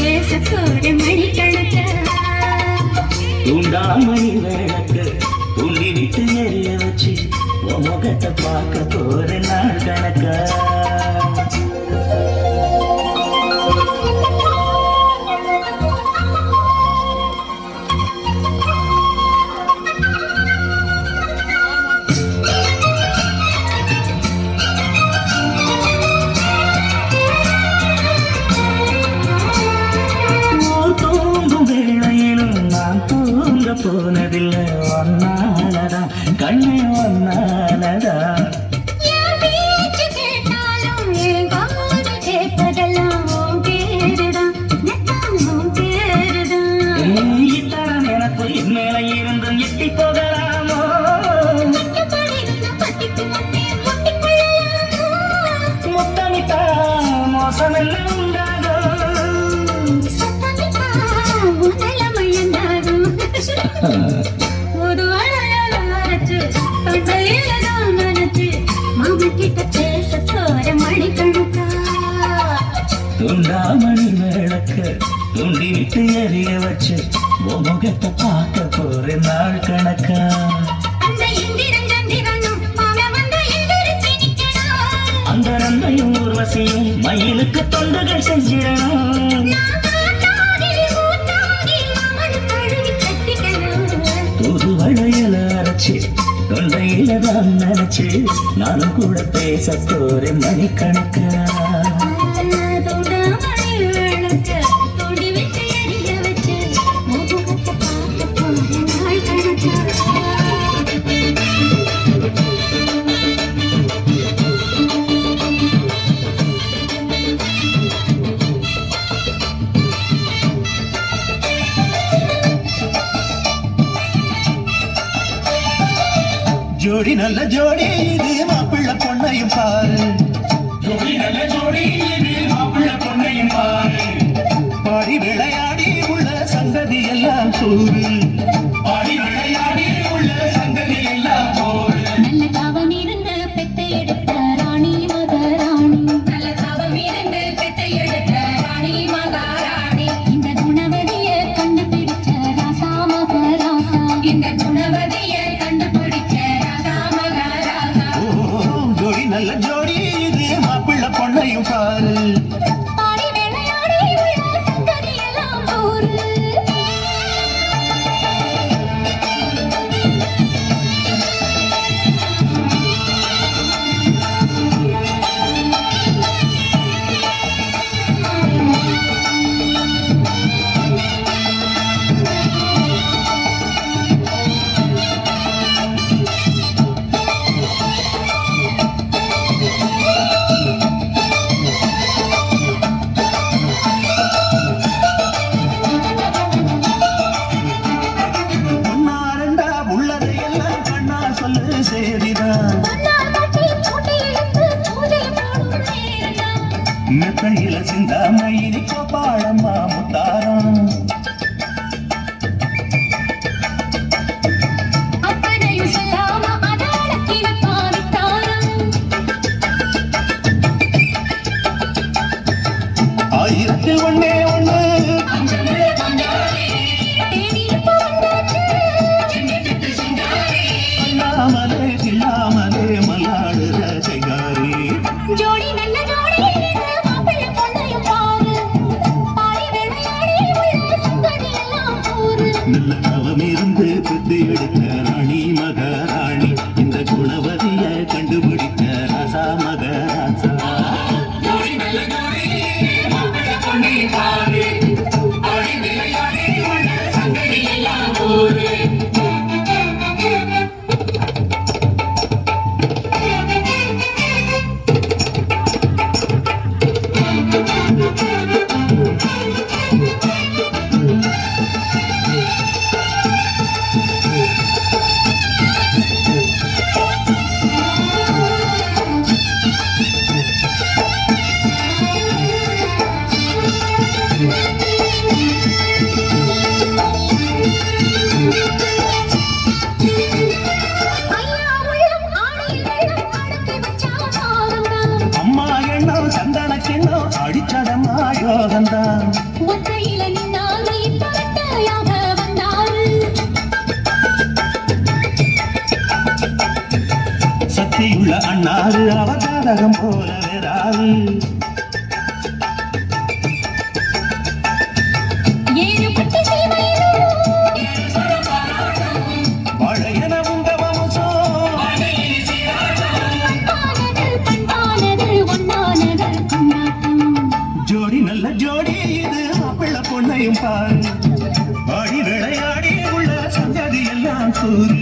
பேச போற மணிக்கணக்கா தூண்டாமணி விளக்கு துள்ளி விட்டு எரிய வச்சு முகத்தை பார்க்க போற நாள் கணக்கா? உன் பேருதான். இத்தரம் எனக்கு என் மேல இருந்தும் எட்டி போகலாமோ? முத்தமிட்டா துண்டாமணி விளக்கு துண்டி விட்டு எரிய வச்சு முகத்தை பார்க்க போற நாள் கணக்கா. அந்த நன்மையும் ஊர்வசியும் மயிலுக்கு தொண்டுகள் செஞ்சிடணும். நினைச்சு. அரைச்சு தொண்டையில தான் நினைச்சு. நானும் கூட பேச போறேன் மணிக்கணக்கா. ஜோடி நல்ல ஜோடி இது மாப்பிள்ள பொண்ணையும் பாரு. ஜோடி நல்ல ஜோடி இது மாப்பிள்ள பொண்ணையும் பாரு. பாடி விளையாடி உள்ள சங்கதி எல்லாம் கூறு. பாடி விளையாடி நல்ல ஜோடி இது மாப்பிள்ள பொண்ணையும் பாரு. సహిల సిందామయ్యని కాపాడమ్మ ముద్దా புத்தி ராணி மகாராணி. இந்த குணவதிய கண்டுபிடித்த ரசா வந்தான் ஒற்றையில நின்னால் வந்தார். சக்தியுள்ள அண்ணாறு அவதாரகம் போல வேறாறு. நல்ல ஜோடி இது மாப்பிள்ள பொண்ணையும் பாரு. ஆடி விளையாடி உள்ள சங்கதி எல்லாம் கூறு.